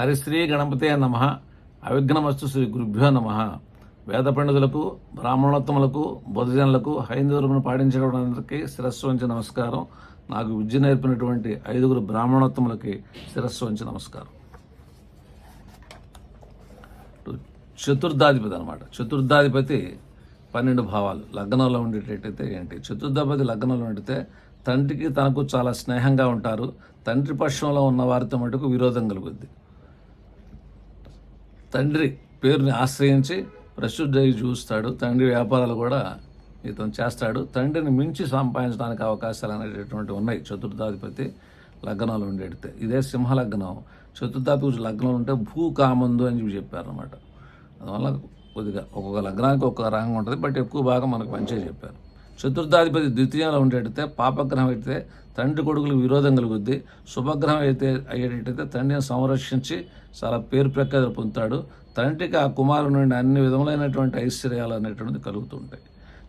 హరిశ్రీ గణపతే నమ. అవిఘ్నమస్తు శ్రీ గురుభ్యో నమ. వేద పండితులకు బ్రాహ్మణోత్తములకు బుధజనులకు హైందవులను పాటించడానికి శిరస్సు వంచి నమస్కారం. నాకు విద్య నేర్పినటువంటి ఐదుగురు బ్రాహ్మణోత్తములకి శిరస్సు వంచి నమస్కారం. చతుర్థాధిపతి అనమాట చతుర్థాధిపతి పన్నెండు భావాలు. లగ్నంలో ఉండేటట్టయితే ఏంటి? చతుర్థాధిపతి లగ్నంలో ఉండితే తండ్రికి తనకు చాలా స్నేహంగా ఉంటారు. తండ్రి పక్షంలో ఉన్న వారితో మటుకు విరోధం కలుగుద్ది. తండ్రి పేరుని ఆశ్రయించి ప్రసిద్ధి చూస్తాడు. తండ్రి వ్యాపారాలు కూడా ఇతను చేస్తాడు. తండ్రిని మించి సంపాదించడానికి అవకాశాలు అనేటటువంటి ఉన్నాయి. చతుర్థాధిపతి లగ్నాలు ఉండేటితే ఇదే సింహ లగ్నం చతుర్థాధిపతి లగ్నం ఉంటే భూకామందు అని చెప్పి చెప్పారనమాట అందువల్ల కొద్దిగా ఒక్కొక్క లగ్నానికి ఒక్కొక్క రంగం ఉంటుంది బట్ ఎక్కువ భాగం మనకు మంచిగా చెప్పారు. చతుర్థాధిపతి ద్వితీయంలో ఉండేటైతే పాపగ్రహం అయితే తండ్రి కొడుకులకు విరోధం కలుగుద్ది. శుభగ్రహం అయితే అయ్యేటట్టయితే తండ్రిని సంరక్షించి చాలా పేరు ప్రఖ్యాతులు పొందుతాడు. తండ్రికి ఆ కుమారు నుండి అన్ని విధములైనటువంటి ఐశ్వర్యాలు అనేటువంటిది కలుగుతుంటాయి.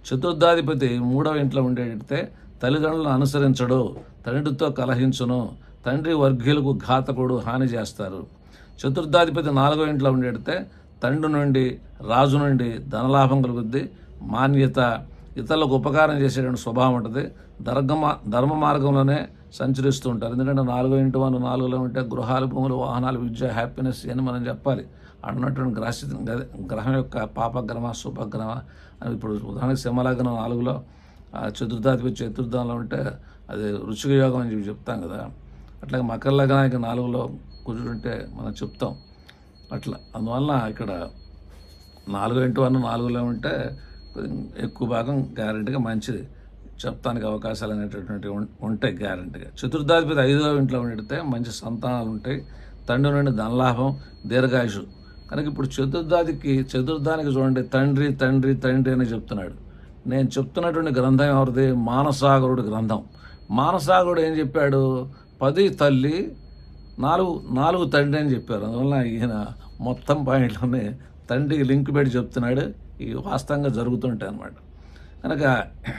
చతుర్థాధిపతి మూడవ ఇంట్లో ఉండేటైతే తల్లిదండ్రులను అనుసరించడు తండ్రితో కలహించును తండ్రి వర్గీయులకు ఘాతకుడు హాని చేస్తారు. చతుర్థాధిపతి నాలుగవ ఇంట్లో ఉండేటైతే తండ్రి నుండి రాజు నుండి ధనలాభం కలుగుద్ది మాన్యత ఇతరులకు ఉపకారం చేసేటువంటి స్వభావం ఉంటుంది. ధర్మ ధర్మ మార్గంలోనే సంచరిస్తూ ఉంటారు. ఎందుకంటే నాలుగో ఇంటి వన్ నాలుగులో ఉంటే గృహాలు భూములు వాహనాలు విద్య హ్యాపీనెస్ అని మనం చెప్పాలి. అన్నటువంటి గ్రహ గ్రహం యొక్క పాపగ్రహ శుభగ్రహ అని ఇప్పుడు ఉదాహరణకు సింహలగ్నం నాలుగులో చతుర్థాధిపతి చతుర్థంలో ఉంటే అది రుచిక యోగం అని చెప్పి చెప్తాం కదా. అట్లాగే మకర లగ్నానికి నాలుగులో కుజుడుంటే మనం చెప్తాం. అట్లా. అందువల్ల ఇక్కడ నాలుగు ఇంటి వన్ నాలుగులో ఉంటే ఎక్కువ భాగం గ్యారెంటీగా మంచిది. చెప్తానికి అవకాశాలు అనేటటువంటి ఉంటాయి గ్యారెంటీగా. చతుర్థాధిపతి ఐదవ ఇంట్లో ఉండితే మంచి సంతానాలు ఉంటాయి. తండ్రి నుండి ధనలాభం దీర్ఘాయుషు. కనుక ఇప్పుడు చతుర్థాదికి చతుర్థానికి చూడండి తండ్రి తండ్రి తండ్రి అని చెప్తున్నాడు. నేను చెప్తున్నటువంటి గ్రంథం ఎవరిది? మానసాగరుడు గ్రంథం. మానసాగరుడు ఏం చెప్పాడు? పది తల్లి నాలుగు నాలుగు తండ్రి అని చెప్పారు. అందువల్ల ఈయన మొత్తం పాయింట్లోనే తండ్రికి లింక్ పెట్టి చెప్తున్నాడు. ఇవి వాస్తవంగా జరుగుతుంటాయి అన్నమాట. కనుక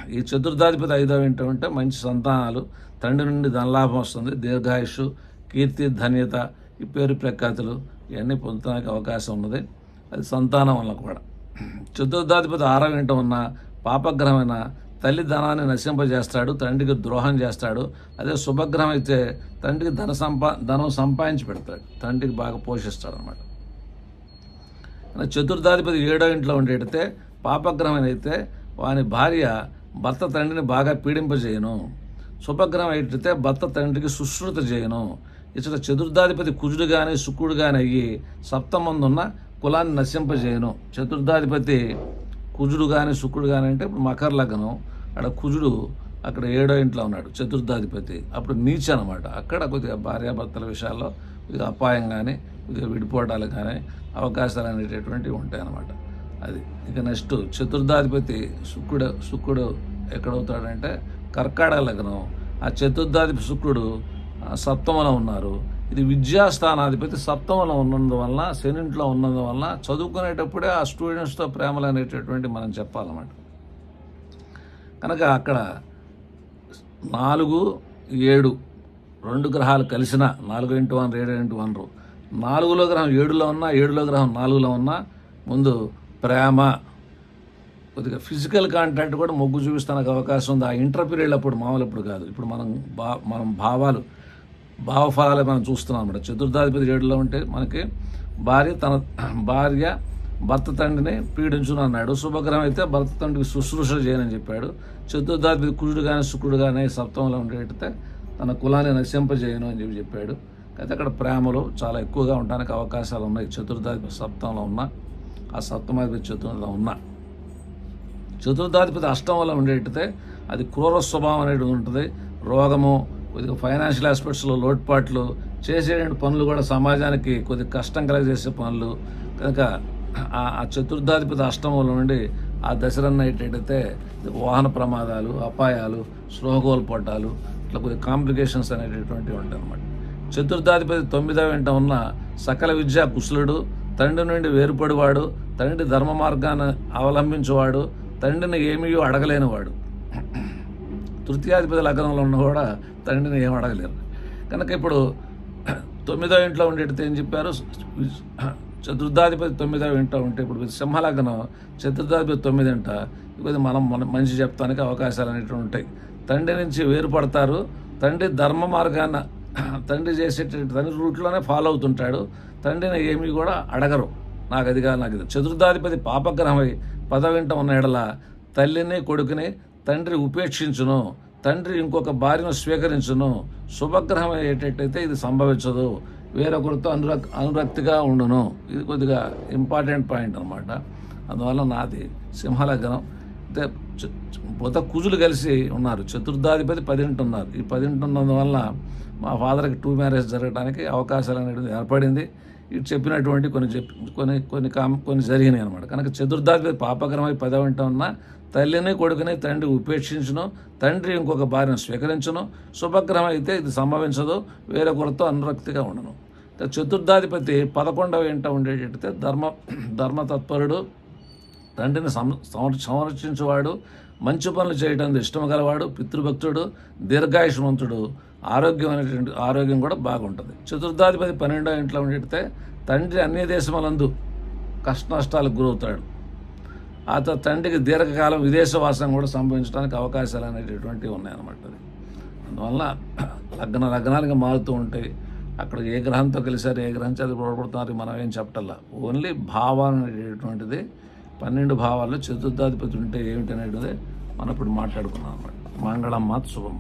ఈ చతుర్థాధిపతి ఐదవ ఏంటంటే మంచి సంతానాలు తండ్రి నుండి ధనలాభం వస్తుంది దీర్ఘాయుషు కీర్తి ధన్యత ఈ పేరు ప్రఖ్యాతులు ఇవన్నీ పొందడానికి అవకాశం ఉన్నది. అది సంతానం వల్ల కూడా. చతుర్థాధిపతి ఆరవ ఇంట ఉన్న పాపగ్రహమైన తల్లి ధనాన్ని నశింపజేస్తాడు తండ్రికి ద్రోహం చేస్తాడు అదే శుభగ్రహం అయితే తండ్రికి ధన సంపా ధనం సంపాదించి పెడతాడు తండ్రికి బాగా పోషిస్తాడు అనమాట చతుర్థాధిపతి ఏడో ఇంట్లో ఉండేటైతే పాపగ్రహం అయితే వాని భార్య భర్త తండ్రిని బాగా పీడింపజేయను. శుభగ్రహం అయితే భర్త తండ్రికి సుశ్రుత చేయను ఇతర చతుర్థాధిపతి కుజుడు కానీ శుక్రుడు కానీ అయ్యి సప్తమందున్న కులాన్ని నశింపజేయను. చతుర్థాధిపతి కుజుడు కానీ శుక్రుడు కానీ అంటే ఇప్పుడు మకర లగ్నం. అక్కడ కుజుడు అక్కడ ఏడో ఇంట్లో ఉన్నాడు చతుర్థాధిపతి. అప్పుడు నీచ అనమాట అక్కడ కొద్దిగా భార్యాభర్తల విషయాల్లో కొద్దిగా అపాయం కానీ కొద్దిగా విడిపోవటాలు కానీ అవకాశాలు అనేటటువంటివి ఉంటాయి అన్నమాట అది. ఇక నెక్స్ట్ చతుర్థాధిపతి శుక్రుడు శుక్రుడు ఎక్కడవుతాడంటే కర్కాడ లగ్నం. ఆ చతుర్థాధిపతి శుక్రుడు సప్తమలో ఉన్నారు. ఇది విద్యాస్థానాధిపతి సప్తమలో ఉన్నందువలన శనింట్లో ఉన్నందువలన చదువుకునేటప్పుడే ఆ స్టూడెంట్స్తో ప్రేమలు అనేటటువంటి మనం చెప్పాలన్నమాట. కనుక అక్కడ నాలుగు ఏడు రెండు గ్రహాలు కలిసిన నాలుగు ఇంటూ వన్ ఏడు ఇంటూ వన్ నాలుగులో గ్రహం ఏడులో ఉన్నా ఏడులో గ్రహం నాలుగులో ఉన్నా ముందు ప్రేమ కొద్దిగా ఫిజికల్ కాంటాక్ట్ కూడా మొగ్గు చూపిస్తానికి అవకాశం ఉంది. ఆ ఇంటర్ పీరియడ్ అప్పుడు మామూలు ఇప్పుడు కాదు. ఇప్పుడు మనం బా మనం భావాలు భావఫలాలే మనం చూస్తున్నాం అనమాట చతుర్థాధిపతి ఏడులో ఉంటే మనకి భార్య తన భార్య భర్త తండ్రిని పీడించును అన్నాడు. శుభగ్రహం అయితే భర్త తండ్రికి శుశ్రూష చేయనని చెప్పాడు. చతుర్థాధిపతి కుజుడు కానీ శుక్రుడు కానీ సప్తంలో ఉండేటైతే తన కులాన్ని నశింపజేయను అని చెప్పి చెప్పాడు. అయితే అక్కడ ప్రేమలు చాలా ఎక్కువగా ఉండడానికి అవకాశాలు ఉన్నాయి. చతుర్థాధిపతి సప్తంలో ఉన్న ఆ సప్తమాధిపతి చతుర్థంలో ఉన్నా. చతుర్థాధిపతి అష్టంలో ఉండేటైతే అది క్రూర స్వభావం అనేది ఉంటుంది. రోగము కొద్దిగా ఫైనాన్షియల్ ఆస్పెక్ట్స్లో లోటుపాట్లు చేసే పనులు కూడా సమాజానికి కొద్దిగా కష్టం కలగజేసే పనులు. కనుక ఆ చతుర్థాధిపతి అష్టమంలో నుండి ఆ దశరన్న ఏంటంటే వాహన ప్రమాదాలు అపాయాలు స్పృహ ఇట్లా కొద్దిగా కాంప్లికేషన్స్ అనేటటువంటివి ఉంటాయి అన్నమాట చతుర్థాధిపతి తొమ్మిదవ వెంట ఉన్న సకల విద్యా కుశలుడు తండ్రి నుండి వేరుపడివాడు తండ్రి ధర్మ మార్గాన్ని అవలంబించేవాడు తండ్రిని ఏమీ అడగలేనివాడు. తృతీయాధిపతి లగ్నంలో ఉన్న కూడా తండ్రిని ఏం అడగలేరు. కనుక ఇప్పుడు తొమ్మిదో ఇంట్లో ఉండేటితే ఏం చెప్పారు? చతుర్థాధిపతి తొమ్మిదో ఇంట్లో ఉంటే ఇప్పుడు సింహలగ్నం చతుర్థాధిపతి తొమ్మిది ఇంట కొద్దిగా మనం మంచి చెప్తానికి అవకాశాలు అనేటువంటి ఉంటాయి. తండ్రి నుంచి వేరుపడతారు తండ్రి ధర్మ మార్గాన తండ్రి చేసేటువంటి తండ్రి రూట్లోనే ఫాలో అవుతుంటాడు. తండ్రిని ఏమీ కూడా అడగరు. నాకు అది కాదు నాకు ఇది. చతుర్థాధిపతి పాపగ్రహమై పదవింట ఉన్న ఎడల తల్లిని కొడుకుని తండ్రి ఉపేక్షించును. తండ్రి ఇంకొక భార్యను స్వీకరించును. శుభగ్రహం అయ్యేటట్టయితే ఇది సంభవించదు. వేరొకరితో అనురక్ అనురక్తిగా ఉండును. ఇది కొద్దిగా ఇంపార్టెంట్ పాయింట్ అనమాట అందువల్ల నాది సింహలగ్నం. అంటే బుధ కుజులు కలిసి ఉన్నారు. చతుర్థాధిపతి పదింటి ఉన్నారు. ఈ పదింటి ఉన్నందువల్ల మా ఫాదర్కి టూ మ్యారేజ్ జరగడానికి అవకాశాలు అనేది ఏర్పడింది. ఇటు చెప్పినటువంటి కొన్ని చెప్పి కొన్ని కొన్ని కామ కొన్ని జరిగినాయి అనమాట కనుక చతుర్థాధిపతి పాపకరమై పదవంట ఉన్న తల్లిని కొడుకుని తండ్రి ఉపేక్షించను తండ్రి ఇంకొక భార్యను స్వీకరించను శుభగ్రహం అయితే ఇది సంభవించదు వేరొకరితో అనురక్తిగా ఉండను. చతుర్థాధిపతి పదకొండవ ఇంట ఉండేటట్టే ధర్మ ధర్మతత్పరుడు తండ్రిని సం సంరక్షించువాడు మంచి పనులు చేయడం ఇష్టం గలవాడు పితృభక్తుడు దీర్ఘాయుష్మంతుడు ఆరోగ్యం అనేటువంటి ఆరోగ్యం కూడా బాగుంటుంది. చతుర్థాధిపతి పన్నెండో ఇంట్లో ఉండితే తండ్రి అన్ని దేశములందు కష్ట నష్టాలకు గురవుతాడు. ఆ తర్వాత తండ్రికి దీర్ఘకాలం విదేశవాసం కూడా సంభవించడానికి అవకాశాలు అనేటటువంటివి ఉన్నాయన్నమాట అది. అందువల్ల లగ్న లగ్నాలుగా మారుతూ ఉంటాయి అక్కడ ఏ గ్రహంతో కలిసారు ఏ గ్రహం చదివి పొడబడుతున్నారు మనం ఏం చెప్పటల్లా ఓన్లీ భావాలు అనేటటువంటిది పన్నెండు భావాల్లో చతుర్థాధిపతి ఉంటే ఏమిటి మనం ఇప్పుడు మాట్లాడుకున్నాం అనమాట మంగళమ్మ శుభం